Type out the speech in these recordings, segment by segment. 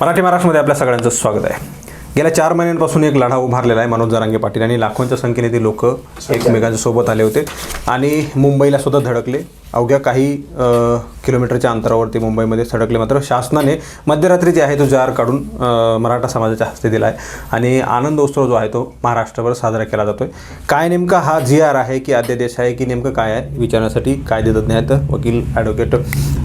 मराठी महाराष्ट्रामध्ये आपल्या सगळ्यांचं स्वागत आहे. गेल्या चार महिन्यांपासून एक लढा उभारलेला आहे मनोज जरांगे पाटील आणि लाखोंच्या संख्येने ते लोक एकमेकांच्या सोबत आले होते. आणि मुंबईला सुद्धा धडकले. अवघ्या काही किलोमीटरच्या अंतरावरती मुंबईमध्ये सडकले. मात्र शासनाने मध्यरात्री जे आहे तो जार काढून मराठा समाजाच्या हस्ते दिला आहे आणि आनंदोत्सव जो आहे तो महाराष्ट्रभर साजरा केला जातो आहे काय नेमका हा जी आर आहे की अध्यादेश आहे की नेमकं काय आहे? विचारण्यासाठी कायदेतज्ञ आहेत वकील ॲडव्होकेट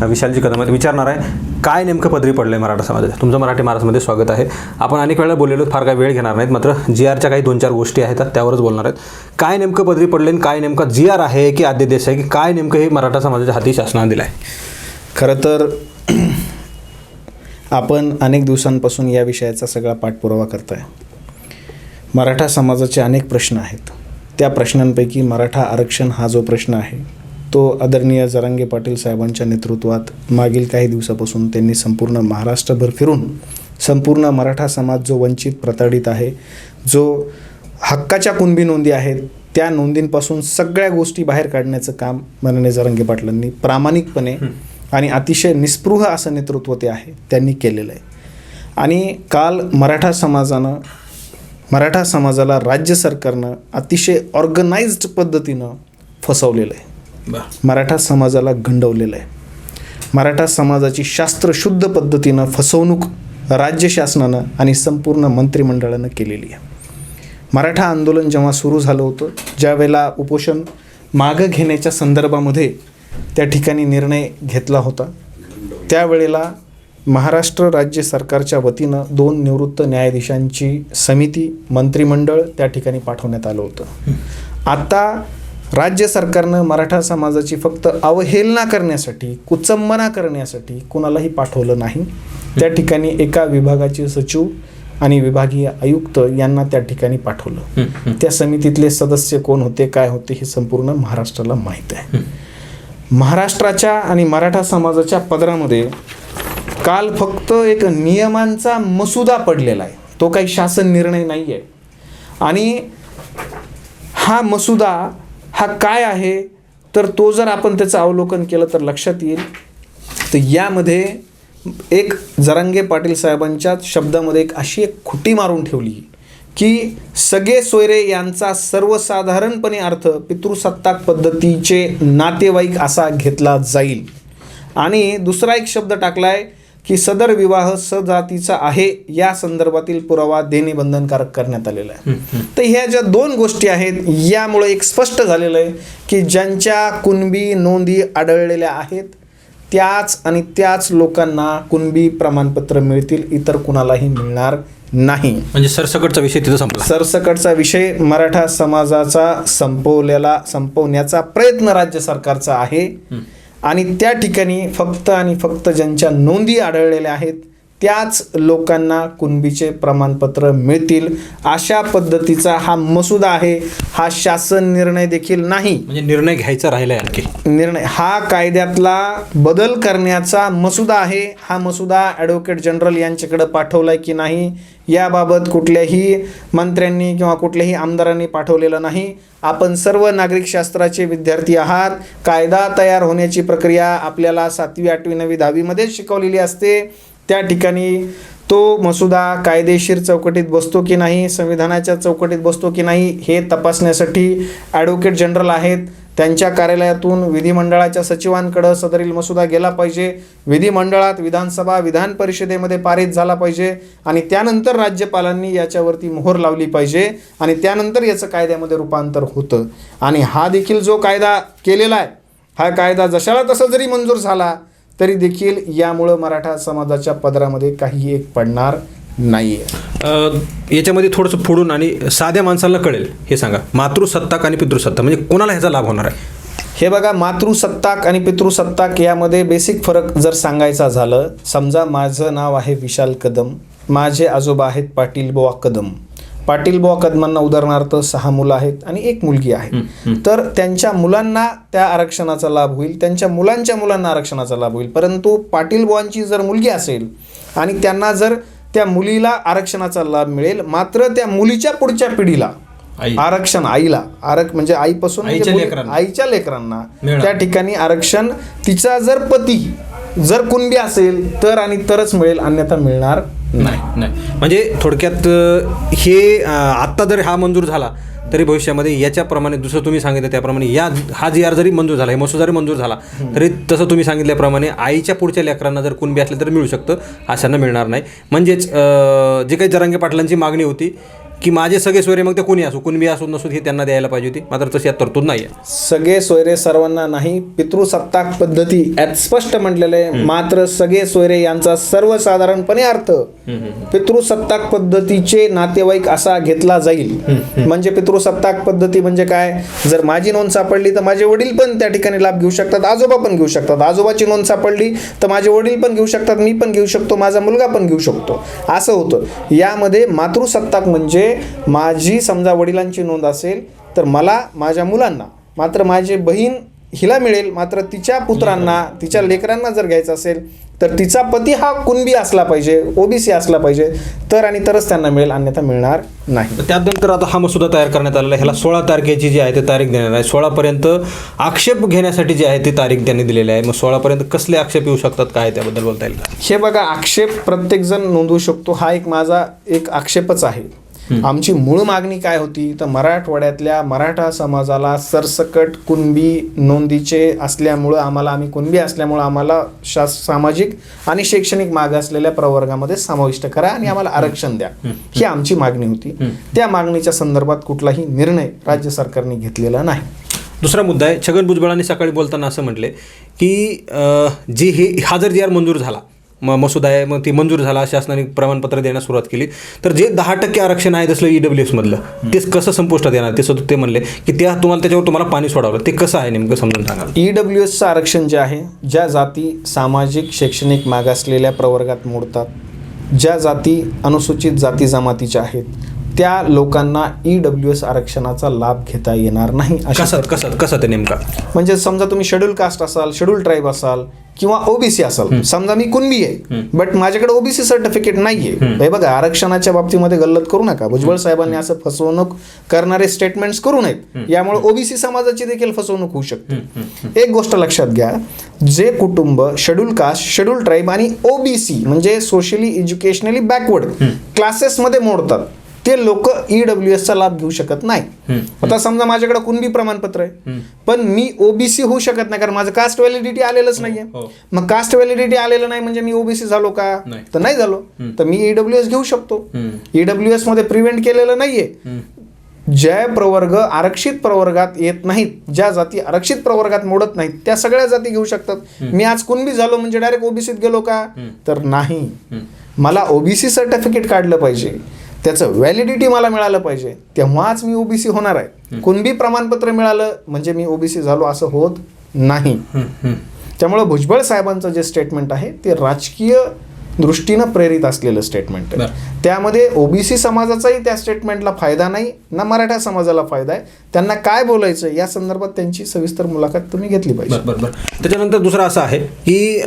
विशालजी कदम आहेत विचारणार आहे. काय नेमकं पदरी पडलं आहे मराठा समाजाच्या? तुमचं मराठी महाराजमध्ये स्वागत आहे. आपण अनेक वेळा बोललेलो फार काही वेळ घेणार नाहीत. मात्र जी आरच्या काही दोन चार गोष्टी आहेत त्यावरच बोलणार आहेत. काय नेमकं पदरी पडले आणि काय नेमका जी आर आहे की अध्यादेश आहे की काय नेमकं हे मराठा समाजाच्या हाती शासनाने दिलं आहे खरं तर आपण अनेक दिवसांपासून या विषयाचा सगळा पाठपुरावा करताय. मराठा समाजाचे अनेक प्रश्न आहेत. त्या प्रश्नांपैकी मराठा आरक्षण हा जो प्रश्न आहे तो आदरणीय जरांगे पाटील साहेबांच्या नेतृत्वात मागील काही दिवसापासून त्यांनी संपूर्ण महाराष्ट्रभर फिरून संपूर्ण मराठा समाज जो वंचित प्रताडित आहे जो हक्काच्या कुणबी नोंदी आहेत त्या नोंदींपासून सगळ्या गोष्टी बाहेर काढण्याचं काम माननीय जरांगे पाटलांनी प्रामाणिकपणे आणि अतिशय निस्पृह असं नेतृत्व ते आहे त्यांनी केलेलं आहे. आणि काल मराठा समाजानं मराठा समाजाला राज्य सरकारनं अतिशय ऑर्गनाइज्ड पद्धतीनं फसवलेलं आहे. मराठा समाजाला गंडवलेलं आहे. मराठा समाजाची शास्त्रशुद्ध पद्धतीनं फसवणूक राज्य शासनानं आणि संपूर्ण मंत्रिमंडळानं केलेली आहे. मराठा आंदोलन जेव्हा सुरू झालं होतं ज्यावेळेला उपोषण मागं घेण्याच्या संदर्भामध्ये त्या ठिकाणी निर्णय घेतला होता त्यावेळेला महाराष्ट्र राज्य सरकारच्या वतीनं दोन निवृत्त न्यायाधीशांची समिती मंत्रिमंडळ त्या ठिकाणी पाठवण्यात आलं होतं. आता राज्य सरकारनं मराठा समाजाची फक्त अवहेलना करण्यासाठी कुचंबना करण्यासाठी कुणालाही पाठवलं नाही. त्या ठिकाणी एका विभागाचे सचिव आणि विभागीय आयुक्त यांना त्या ठिकाणी पाठवलं. त्या समितीतले सदस्य कोण होते काय होते हे संपूर्ण महाराष्ट्राला माहीत आहे. महाराष्ट्राच्या आणि मराठा समाजाच्या पदरामध्ये काल फक्त एक नियमांचा मसुदा पडलेला आहे. तो काही शासन निर्णय नाही आहे आणि हा मसुदा हा काय आहे तर तो जर आपण त्याचं अवलोकन केलं तर लक्षात येईल. तर यामध्ये एक जरांगे पाटील साहेबांच्या शब्दामध्ये एक अशी एक खुटी मारून ठेवली की सगळे सोयरे यांचा सर्वसाधारणपणे अर्थ पितृसत्ताक पद्धतीचे नातेवाईक असा घेतला जाईल. आणि दुसरा एक शब्द टाकलाय की सदर विवाह सजातीचा आहे या संदर्भातील पुरावा देणे बंधनकारक करण्यात आलेला आहे. तर ह्या ज्या दोन गोष्टी आहेत यामुळे एक स्पष्ट झालेलं आहे की ज्यांच्या कुणबी नोंदी आढळलेल्या आहेत त्याच आणि त्याच लोकांना कुणबी प्रमाणपत्र मिळतील इतर कुणालाही मिळणार नाही. म्हणजे सरसकटचा विषय तिथं संपला. सरसकटचा विषय मराठा समाजाचा संपवलेला संपवण्याचा प्रयत्न राज्य सरकारचा आहे. आणि त्या ठिकाणी फक्त आणि फक्त ज्यांच्या नोंदी आढळलेल्या आहेत त्याच लोकांना कुणबीचे प्रमाणपत्र मिळतील. अशा पद्धतीचा हा मसुदा आहे. हा शासन निर्णय देखील नाही. म्हणजे निर्णय घ्यायचा राहिला आहे आणखी. निर्णय हा कायद्यातला बदल करण्याचा मसुदा आहे. हा मसुदा ॲडव्होकेट जनरल यांच्याकडे पाठवलाय की नाही याबाबत कुठल्याही मंत्र्यांनी किंवा कुठल्याही आमदारांनी पाठवलेलं नाही. आपण सर्व नागरिक शास्त्राचे विद्यार्थी आहात. कायदा तयार होण्याची प्रक्रिया आपल्याला सातवी आठवी नववी दहावीमध्येच शिकवलेली असते. त्या ठिकाणी तो मसुदा कायदेशीर चौकटीत बसतो की नाही संविधानाच्या चौकटीत बसतो की नाही हे तपासण्यासाठी ॲडव्होकेट जनरल आहेत. त्यांच्या कार्यालयातून विधिमंडळाच्या सचिवांकडं सदरील मसुदा गेला पाहिजे. विधिमंडळात विधानसभा विधान परिषदेमध्ये पारित झाला पाहिजे आणि त्यानंतर राज्यपालांनी याच्यावरती मोहर लावली पाहिजे आणि त्यानंतर याचं कायद्यामध्ये रूपांतर होतं. आणि हा देखील जो कायदा केलेला आहे हा कायदा जशाला तसा जरी मंजूर झाला तरी देखील यामुळं मराठा समाजाच्या पदरामध्ये काही एक पडणार नाही आहे याच्यामध्ये थोडंसं फोडून आणि साध्या माणसाला कळेल. हे सांगा. मातृसत्ताक आणि पितृसत्ताक. म्हणजे कोणाला ह्याचा लाभ होणार आहे? हे बघा मातृसत्ताक आणि पितृसत्ताक यामध्ये बेसिक फरक जर सांगायचा झालं समजा माझं नाव आहे विशाल कदम. माझे आजोबा आहेत पाटील बुवा कदम. पाटील बुवा कदमांना उदाहरणार्थ सहा मुलं आहेत आणि एक मुलगी आहे तर त्यांच्या मुलांना त्या आरक्षणाचा लाभ होईल त्यांच्या मुलांच्या मुलांना आरक्षणाचा लाभ होईल परंतु पाटील बुवांची जर मुलगी असेल आणि त्यांना जर त्या मुलीला आरक्षणाचा लाभ मिळेल मात्र त्या मुलीच्या पुढच्या पिढीला. आरक्षण आईला आरक म्हणजे आईपासून म्हणजे आईच्या लेकरांना. त्या ठिकाणी आरक्षण तिचा जर पती जर कुणबी असेल तर आणि तरच मिळेल अन्यथा मिळणार नाही नाही. म्हणजे थोडक्यात हे आत्ता जर हा मंजूर झाला तरी भविष्यामध्ये याच्याप्रमाणे दुसरं तुम्ही सांगितलं त्याप्रमाणे या हा जी आर जरी मंजूर झाला हे मसूद जरी मंजूर झाला तरी तसं तुम्ही सांगितल्याप्रमाणे आईच्या पुढच्या लेकरांना जर कुणबी असले तर मिळू शकतं अशांना मिळणार नाही. म्हणजेच जे काही जरांगे पाटलांची मागणी होती की माझे सगळे सोयरे मग ते कोणी असो कुणबी असो नसो हे त्यांना द्यायला पाहिजे होती. मात्र तशी यात तरतूद नाही आहे सगळे सोयरे सर्वांना नाही पितृसत्ताक पद्धती यात स्पष्ट म्हटलेलं आहे. मात्र सगळे सोयरे यांचा सर्वसाधारणपणे अर्थ पितृसत्ताक पद्धतीचे नातेवाईक असा घेतला जाईल. म्हणजे पितृसत्ताक पद्धती म्हणजे काय? जर माझी नोंद सापडली तर माझे वडील पण त्या ठिकाणी लाभ घेऊ शकतात आजोबा पण घेऊ शकतात. आजोबाची नोंद सापडली तर माझे वडील पण घेऊ शकतात मी पण घेऊ शकतो माझा मुलगा पण घेऊ शकतो. असं होतं. यामध्ये मातृसत्ताक म्हणजे माझी समजा वडिलांची नोंद असेल तर मला माझ्या मुलांना मात्र माझी बहीण हिला मिळेल मात्र तिच्या पुत्रांना तिच्या लेकरांना जर घ्यायचं असेल तर तिचा पती हा कुणबी असला पाहिजे ओबीसी असला पाहिजे तर आणि तरच त्यांना मिळेल अन्यथा मिळणार नाही. तर त्यानंतर आता हा मसुदा तयार करण्यात आलेला आहे. ह्याला सोळा तारखेची जी आहे ती तारीख देणार आहे. सोळापर्यंत आक्षेप घेण्यासाठी जी आहे ती तारीख त्यांनी दिलेली आहे. मग सोळापर्यंत कसले आक्षेप येऊ शकतात काय त्याबद्दल बोलता येईल का? हे बघा आक्षेप प्रत्येकजण नोंदवू शकतो. हा एक माझा एक आक्षेपच आहे. आमची मूळ मागणी काय होती? तर मराठवाड्यातल्या मराठा समाजाला सरसकट कुणबी नोंदीचे असल्यामुळं आम्हाला आम्ही कुणबी असल्यामुळं आम्हाला शास सामाजिक आणि शैक्षणिक मागासलेल्या प्रवर्गामध्ये समाविष्ट करा आणि आम्हाला आरक्षण द्या. ही आमची मागणी होती. त्या मागणीच्या संदर्भात कुठलाही निर्णय राज्य सरकारने घेतलेला नाही. दुसरा मुद्दा आहे छगन भुजबळांनी सकाळी बोलताना असं म्हटले की जी हे हा जर जी आर मंजूर झाला म मसुदा आहे मग ती मंजूर झाला शासनाने प्रमाणपत्र देण्यास सुरुवात केली. तर जे दहा टक्के आरक्षण आहे जसं ई डब्ल्यू एसमधलं ते कसं संपुष्टात येणार? ते सुद्धा ते म्हणले की त्या तुम्हाला त्याच्यावर तुम्हाला पाणी सोडावं. ते कसं आहे नेमकं समजून सांगाल ई डब्ल्यू एसचं आरक्षण जे आहे ज्या जाती सामाजिक शैक्षणिक मागासलेल्या प्रवर्गात मोडतात ज्या जाती अनुसूचित जाती जमातीच्या आहेत त्या लोकांना ई डब्ल्यू एस आरक्षणाचा लाभ घेता येणार नाही अशा कसं कसं कसं ते नेमका? म्हणजे समजा तुम्ही शेड्यूल कास्ट असाल शेड्यूल ट्राईब असाल किंवा ओबीसी असाल. समजा मी कुणबी आहे बट माझ्याकडे ओबीसी सर्टिफिकेट नाहीये. हे बघा आरक्षणाच्या बाबतीमध्ये गल्लत करू नका. भुजबळ साहेबांनी असं फसवणूक करणारे स्टेटमेंट्स करू नयेत. यामुळे ओबीसी समाजाची देखील फसवणूक होऊ शकते. एक गोष्ट लक्षात घ्या जे कुटुंब शेड्यूल कास्ट शेड्यूल ट्राईब आणि ओबीसी म्हणजे सोशली एज्युकेशनली बॅकवर्ड क्लासेसमध्ये मोडतात ते लोक ई डब्ल्यू एसचा लाभ घेऊ शकत नाही. आता समजा माझ्याकडे कुणबी प्रमाणपत्र आहे पण मी ओबीसी होऊ शकत नाही कारण माझं कास्ट व्हॅलिडिटी आलेलंच नाहीये. हो. मग कास्ट व्हॅलिडिटी आलेलं नाही म्हणजे मी ओबीसी झालो का. तर नाही झालो. तर मी ईडब्ल्यू एस घेऊ शकतो. ईडब्ल्यू एसमध्ये प्रिव्हेंट केलेलं नाहीये. ज्या प्रवर्ग आरक्षित प्रवर्गात येत नाहीत ज्या जाती आरक्षित प्रवर्गात मोडत नाहीत त्या सगळ्या जाती घेऊ शकतात. मी आज कुणबी झालो म्हणजे डायरेक्ट ओबीसीत गेलो का? तर नाही. मला ओबीसी सर्टिफिकेट काढलं पाहिजे. त्याचं व्हॅलिडिटी मला मिळालं पाहिजे. तेव्हाच मी ओबीसी होणार आहे. कुणबी प्रमाणपत्र मिळालं म्हणजे मी ओबीसी झालो असं होत नाही. त्यामुळं भुजबळ साहेबांचं जे स्टेटमेंट आहे ते राजकीय दृष्टीनं प्रेरित असलेलं स्टेटमेंट आहे. त्यामध्ये ओबीसी समाजाचाही त्या स्टेटमेंटला फायदा नाही ना मराठा समाजाला फायदा आहे. त्यांना काय बोलायचं या संदर्भात त्यांची सविस्तर मुलाखत तुम्ही घेतली पाहिजे. बरं बरं बरं. त्याच्यानंतर दुसरा असा आहे की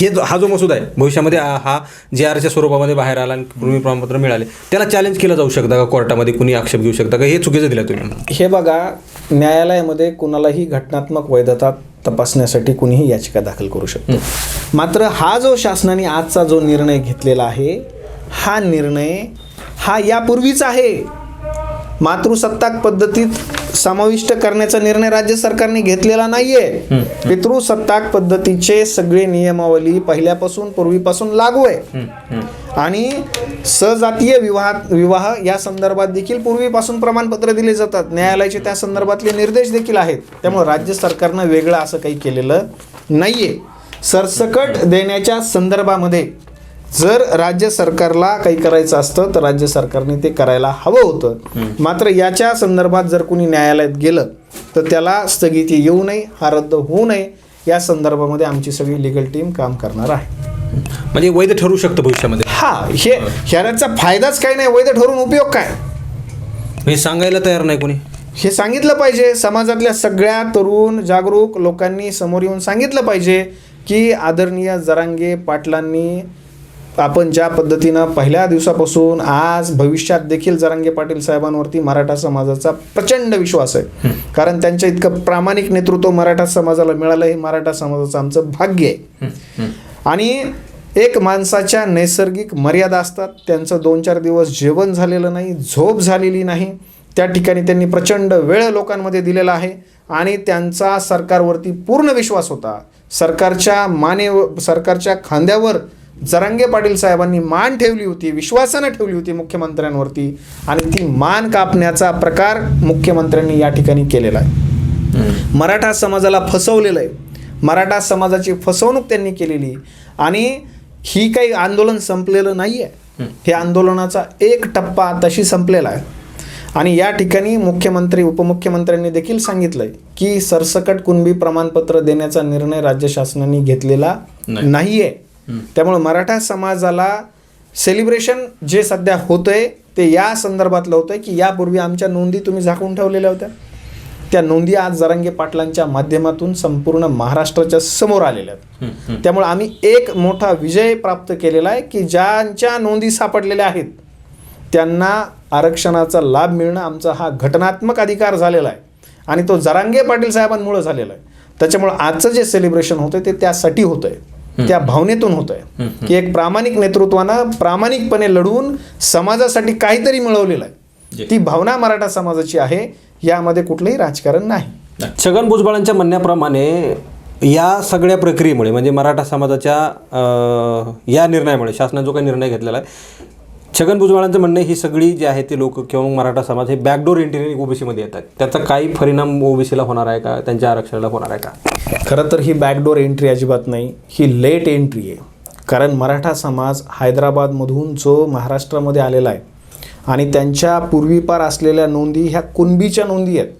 हे जो- हा जो मसुदा आहे भविष्यामध्ये हा- जे आरच्या स्वरूपामध्ये बाहेर आला आणि पूर्वी प्रमाणपत्र मिळाले त्याला चॅलेंज केलं जाऊ शकतं का कोर्टामध्ये? कुणी आक्षेप घेऊ शकता का? हे चुकीचं दिलं तुम्ही. हे बघा न्यायालयामध्ये कुणालाही घटनात्मक वैधता तपासण्यासाठी कुणीही याचिका दाखल करू शकतो. मात्र हा जो शासनाने आजचा जो निर्णय घेतलेला आहे हा निर्णय हा यापूर्वीच आहे. मातृसत्ताक पद्धतीत समाविष्ट करण्याचा निर्णय राज्य सरकारने घेतलेला नाहीये. पितृसत्ताक पद्धतीचे सगळे नियमावली पहिल्यापासून पूर्वीपासून लागू आहे. आणि सजातीय विवाह विवाह या संदर्भात देखील पूर्वीपासून प्रमाणपत्र दिले जातात. न्यायालयाचे त्या संदर्भातले निर्देश देखील आहेत. त्यामुळे राज्य सरकारनं वेगळं असं काही केलेलं नाहीये. सरसकट देण्याच्या संदर्भामध्ये जर राज्य सरकारला काही करायचं असतं तर राज्य सरकारने ते करायला हवं होतं. मात्र याच्या संदर्भात जर कुणी न्यायालयात गेलं तर त्याला स्थगिती येऊ नये हा रद्द होऊ नये या संदर्भामध्ये आमची सगळी लिगल टीम काम करणार आहे. म्हणजे वैध ठरू शकतं भविष्यामध्ये? हा हे ह्याचा फायदाच काय नाही वैध ठरून उपयोग काय? हे सांगायला तयार नाही कोणी? हे सांगितलं पाहिजे समाजातल्या सगळ्या तरुण जागरूक लोकांनी समोर येऊन सांगितलं पाहिजे की आदरणीय जरांगे पाटलांनी आपण ज्या पद्धतीनं पहिल्या दिवसापासून आज भविष्यात देखील जरांगे पाटील साहेबांवरती मराठा समाजाचा प्रचंड विश्वास आहे. कारण त्यांच्या इतकं प्रामाणिक नेतृत्व मराठा समाजाला मिळालं हे मराठा समाजाचं आमचं भाग्य आहे. आणि एक माणसाच्या नैसर्गिक मर्यादा असतात त्यांचं दोन चार दिवस जेवण झालेलं नाही झोप झालेली नाही त्या ठिकाणी त्यांनी प्रचंड वेळ लोकांमध्ये दिलेला आहे आणि त्यांचा सरकारवरती पूर्ण विश्वास होता. सरकारच्या माने सरकारच्या खांद्यावर जरांगे पाटील साहेबांनी मान ठेवली होती विश्वासानं ठेवली होती मुख्यमंत्र्यांवरती आणि ती मान कापण्याचा प्रकार मुख्यमंत्र्यांनी या ठिकाणी केलेला आहे. मराठा समाजाला फसवलेलं आहे. मराठा समाजाची फसवणूक त्यांनी केलेली आणि ही काही आंदोलन संपलेलं नाही आहे हे आंदोलनाचा एक टप्पा तशी संपलेला आहे. आणि या ठिकाणी मुख्यमंत्री उपमुख्यमंत्र्यांनी देखील सांगितलंय की सरसकट कुणबी प्रमाणपत्र देण्याचा निर्णय राज्य शासनाने घेतलेला नाही. नाही आहे त्यामुळे मराठा समाजाला सेलिब्रेशन जे सध्या होतंय ते या संदर्भातलं होतंय की यापूर्वी आमच्या नोंदी तुम्ही झाकून ठेवलेल्या होत्या. त्या नोंदी आज जरांगे पाटलांच्या माध्यमातून संपूर्ण महाराष्ट्राच्या समोर आलेल्या आहेत. त्यामुळे आम्ही एक मोठा विजय प्राप्त केलेला आहे की ज्यांच्या नोंदी सापडलेल्या आहेत त्यांना आरक्षणाचा लाभ मिळणं आमचा हा घटनात्मक अधिकार झालेला आहे. आणि तो जरांगे पाटील साहेबांमुळे झालेला आहे. त्याच्यामुळे आजचं जे सेलिब्रेशन होतं ते त्यासाठी होतं आहे त्या भावनेतून होतं आहे की एक प्रामाणिक नेतृत्वानं प्रामाणिकपणे लढवून समाजासाठी काहीतरी मिळवलेलं आहे. ती भावना मराठा समाजाची आहे यामध्ये कुठलंही राजकारण नाही. छगन भुजबळांच्या म्हणण्याप्रमाणे या सगळ्या प्रक्रियेमुळे म्हणजे मराठा समाजाच्या या निर्णयामुळे शासनाने जो काही निर्णय घेतलेला आहे छगन भुजबळांचं म्हणणं ही सगळी जी आहे ती लोक किंवा मराठा समाज हे बॅकडोर एंट्रीने ओबीसीमध्ये येतात. त्याचा काही परिणाम ओबीसीला होणार आहे का? त्यांच्या आरक्षणाला होणार आहे का? खरं तर ही बॅकडोर एंट्री अजिबात नाही ही लेट एंट्री आहे. कारण मराठा समाज हैदराबादमधून जो महाराष्ट्रामध्ये आलेला आहे आणि त्यांच्या पूर्वीपार असलेल्या नोंदी ह्या कुणबीच्या नोंदी आहेत.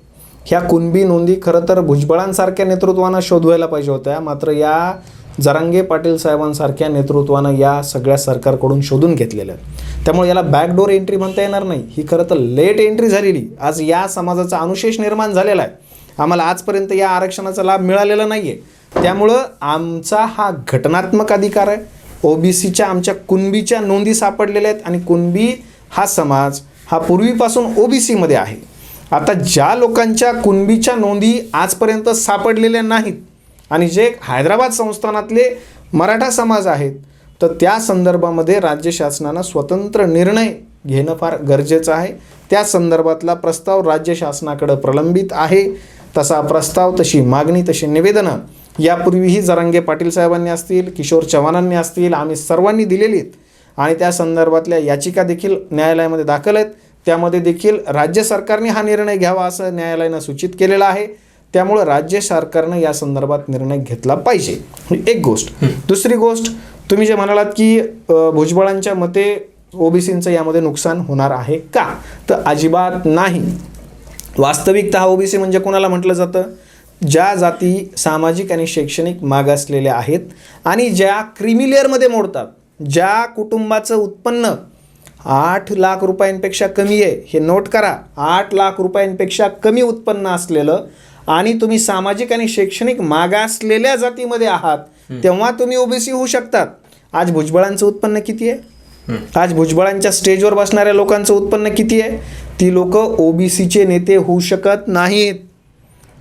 ह्या कुणबी नोंदी खरं तर भुजबळांसारख्या नेतृत्वानं शोधवायला पाहिजे होत्या. मात्र या जरांगे पाटील साहेबांसारख्या नेतृत्वानं या सगळ्या सरकारकडून शोधून घेतलेल्या आहेत. त्यामुळे याला बॅकडोर एंट्री म्हणता येणार नाही. ही खरं तर लेट एंट्री झालेली. आज या समाजाचा अनुशेष निर्माण झालेला आहे. आम्हाला आजपर्यंत या आरक्षणाचा लाभ मिळालेला नाही आहे त्यामुळं आमचा हा घटनात्मक अधिकार आहे. ओबीसीच्या आमच्या कुणबीच्या नोंदी सापडलेल्या आहेत आणि कुणबी हा समाज हा पूर्वीपासून ओबीसीमध्ये आहे. आता ज्या लोकांच्या कुणबीच्या नोंदी आजपर्यंत सापडलेल्या नाहीत आणि जे हैदराबाद संस्थानातले मराठा समाज आहेत तर त्या संदर्भामध्ये राज्य शासनानं स्वतंत्र निर्णय घेणं फार गरजेचं आहे. त्या संदर्भातला प्रस्ताव राज्य शासनाकडं प्रलंबित आहे. तसा प्रस्ताव तशी मागणी तशी निवेदनं यापूर्वीही जरांगे पाटील साहेबांनी असतील किशोर चव्हाणांनी असतील आम्ही सर्वांनी दिलेली आहेत आणि त्या संदर्भातल्या याचिका देखील न्यायालयामध्ये दाखल आहेत. त्यामध्ये देखील राज्य सरकारने हा निर्णय घ्यावा असं न्यायालयानं सूचित केलेलं आहे. त्यामुळं राज्य सरकारनं या संदर्भात निर्णय घेतला पाहिजे. ही एक गोष्ट. दुसरी गोष्ट तुम्ही जे म्हणालात की भुजबळांच्या मते ओबीसींचं यामध्ये नुकसान होणार आहे का? तर अजिबात नाही. वास्तविकता हा ओबीसी म्हणजे कोणाला म्हटलं जातं? ज्या जाती सामाजिक आणि शैक्षणिक मागासलेल्या आहेत आणि ज्या क्रिमिलेअरमध्ये मोडतात. ज्या कुटुंबाचं उत्पन्न आठ लाख रुपयांपेक्षा कमी आहे हे नोट करा. आठ लाख रुपयांपेक्षा कमी उत्पन्न असलेलं आणि तुम्ही सामाजिक आणि शैक्षणिक मागासलेल्या जातीमध्ये आहात तेव्हा तुम्ही ओबीसी होऊ शकतात. आज भुजबळांचं उत्पन्न किती आहे? आज भुजबळांच्या स्टेजवर बसणाऱ्या लोकांचं उत्पन्न किती आहे? ती लोक ओबीसीचे नेते होऊ शकत नाहीत.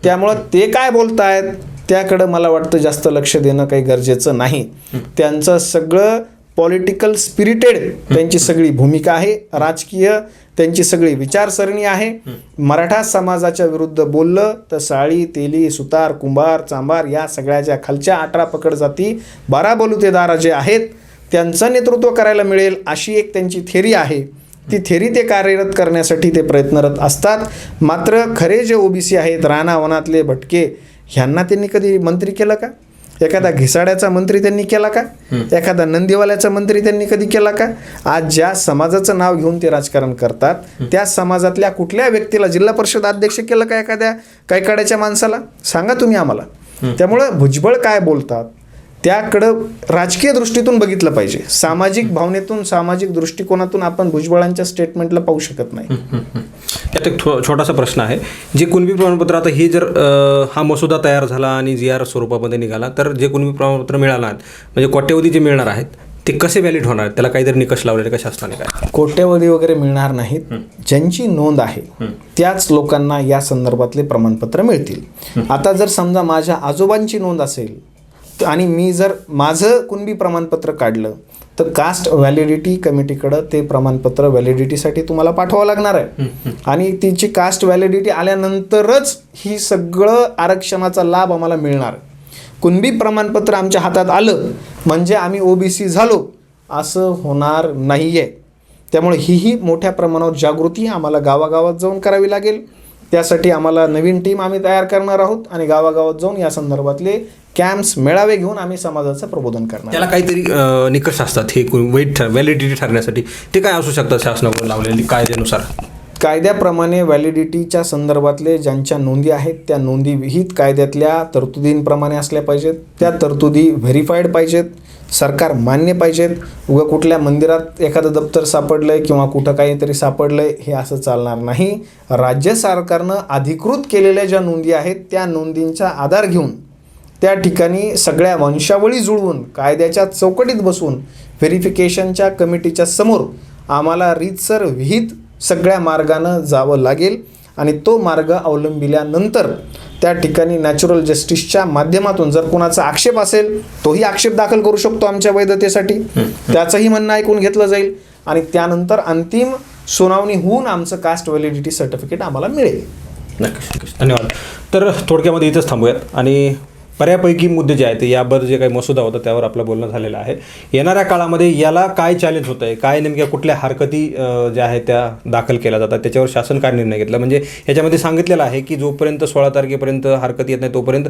त्यामुळं ते काय बोलतायत त्याकडं मला वाटतं जास्त लक्ष देणं काही गरजेचं नाही. त्यांचं सगळं पॉलिटिकल स्पिरिटेड त्यांची सगळी भूमिका आहे राजकीय त्यांची सगळी विचारसरणी आहे. मराठा समाजाच्या विरुद्ध बोललं तर साळी तेली सुतार कुंभार चांभार या सगळ्याच्या खालच्या अठरा पकड जाती बारा बलुतेदार जे आहेत त्यांचं नेतृत्व करायला मिळेल अशी एक त्यांची थेरी आहे. ती थेरी ते कार्यरत करण्यासाठी ते प्रयत्नरत असतात. मात्र खरे जे ओबीसी आहेत राणावनातले भटके ह्यांना त्यांनी कधी मंत्री केलं का? एखादा घिसाड्याचा मंत्री त्यांनी केला का? एखादा नंदीवाल्याचा मंत्री त्यांनी कधी केला का? आज ज्या समाजाचं नाव घेऊन ते राजकारण करतात त्या समाजातल्या कुठल्या व्यक्तीला जिल्हा परिषद अध्यक्ष केलं का एखाद्या कैकाड्याच्या माणसाला? सांगा तुम्ही आम्हाला. त्यामुळं भुजबळ काय बोलतात? त्याकडं राजकीय दृष्टीतून बघितलं पाहिजे. सामाजिक भावनेतून सामाजिक दृष्टिकोनातून आपण भुजबळांच्या स्टेटमेंटला पाहू शकत नाही. यात एक छोटासा प्रश्न आहे. जे कुणबी प्रमाणपत्र आता हे जर हा मसुदा तयार झाला आणि जी आर स्वरूपामध्ये निघाला तर जे कुणबी प्रमाणपत्र मिळाला म्हणजे कोट्यवधी जे मिळणार आहेत ते कसे व्हॅलिड होणार त्याला काहीतरी निकष लावलेले का शासनाने काय? कोट्यवधी वगैरे मिळणार नाहीत. ज्यांची नोंद आहे त्याच लोकांना या संदर्भातले प्रमाणपत्र मिळतील. आता जर समजा माझ्या आजोबांची नोंद असेल आणि मी जर माझं कुणबी प्रमाणपत्र काढलं तर कास्ट व्हॅलिडिटी कमिटीकडं ते प्रमाणपत्र व्हॅलिडिटीसाठी तुम्हाला पाठवावं लागणार आहे. आणि तिची कास्ट व्हॅलिडिटी आल्यानंतरच ही सगळं आरक्षणाचा लाभ आम्हाला मिळणार. कुणबी प्रमाणपत्र आमच्या हातात आलं म्हणजे आम्ही ओबीसी झालो असं होणार नाही आहे त्यामुळे हीही मोठ्या प्रमाणावर जागृती आम्हाला गावागावात जाऊन करावी लागेल. त्यासाठी आम्हाला नवीन टीम आम्ही तयार करणार आहोत आणि गावागावात जाऊन या संदर्भातले कॅम्प्स मेळावे घेऊन आम्ही समाजाचं प्रबोधन करणार. त्याला काहीतरी निकष असतात हे वैध ठर व्हॅलिडिटी ठरण्यासाठी. ते काय असू शकतात शासनाकडून लावलेली कायद्यानुसार? कायद्याप्रमाणे व्हॅलिडिटीच्या संदर्भातले ज्यांच्या नोंदी आहेत त्या नोंदी विहित कायद्यातल्या तरतुदींप्रमाणे असल्या पाहिजेत. त्या तरतुदी व्हेरीफाईड पाहिजेत. सरकार मान्य पाहिजेत. उगा कुठल्या मंदिरात एखादं दप्तर सापडलंय किंवा कुठं काहीतरी सापडलंय हे असं चालणार नाही. राज्य सरकारनं अधिकृत केलेल्या ज्या नोंदी आहेत त्या नोंदींचा आधार घेऊन त्या ठिकाणी सगळ्या वंशावळी जुळवून कायद्याच्या चौकटीत बसून व्हेरिफिकेशनच्या कमिटीच्या समोर आम्हाला रीतसर विहित सगळ्या मार्गानं जावं लागेल आणि तो मार्ग अवलंबिल्यानंतर त्या ठिकाणी नॅचरल जस्टिसच्या माध्यमातून जर कुणाचा आक्षेप असेल तोही आक्षेप दाखल करू शकतो आमच्या वैधतेसाठी. त्याचंही म्हणणं ऐकून घेतलं जाईल आणि त्यानंतर अंतिम सुनावणी होऊन आमचं कास्ट व्हॅलिडिटी सर्टिफिकेट आम्हाला मिळेल. नक्कीच धन्यवाद. तर थोडक्यामध्ये इथंच थांबूयात आणि बऱ्यापैकी मुद्दे जे आहेत यावर जे काही मसुदा होता त्यावर आपलं बोलणं झालेलं आहे. येणाऱ्या काळामध्ये याला काय चॅलेंज होतं आहे काय नेमक्या कुठल्या हरकती ज्या आहेत त्या दाखल केल्या जातात? त्याच्यावर शासन काय निर्णय घेतला? म्हणजे याच्यामध्ये सांगितलेलं आहे की जोपर्यंत सोळा तारखेपर्यंत हरकत येत नाही तोपर्यंत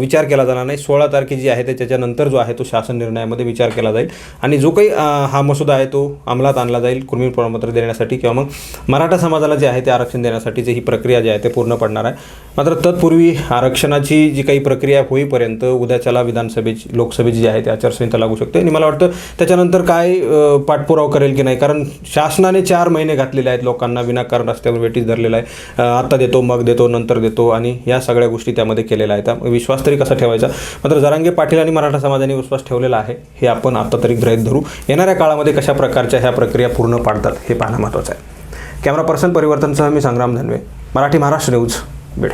विचार केला जाणार नाही. सोळा तारखे जी आहे ते त्याच्यानंतर जो आहे तो शासन निर्णयामध्ये विचार केला जाईल. आणि जो काही हा मसुदा आहे तो अंमलात आणला जाईल कुर्मी प्रमाणपत्र देण्यासाठी किंवा मग मराठा समाजाला जे आहे ते आरक्षण देण्यासाठीची ही प्रक्रिया जी आहे ते पूर्ण पडणार आहे. मात्र तत्पूर्वी आरक्षणाची जी काही प्रक्रिया होईपर्यंत उद्याच्याला विधानसभेची लोकसभेची जी आहे ती आचारसंहिता लागू शकते. आणि मला वाटतं त्याच्यानंतर काय पाठपुराव पाठपुरावा करेल की नाही? कारण शासनाने चार महिने घातलेले आहेत लोकांना विनाकारण रस्त्यावर वेटीस धरलेला आहे. आत्ता देतो मग देतो नंतर देतो आणि या सगळ्या गोष्टी त्यामध्ये केलेल्या आहेत. विश्वास तरी कसा ठेवायचा? मात्र जरांगे पाटील आणि मराठा समाजाने विश्वास ठेवलेला आहे हे आपण आत्ता तरी गृहीत धरू. येणाऱ्या काळामध्ये कशा प्रकारच्या ह्या प्रक्रिया पूर्ण पाडतात हे पाहणं महत्त्वाचं आहे. कॅमेरा पर्सन परिवर्तनसह मी संग्राम धनवे मराठी महाराष्ट्र न्यूज बीड.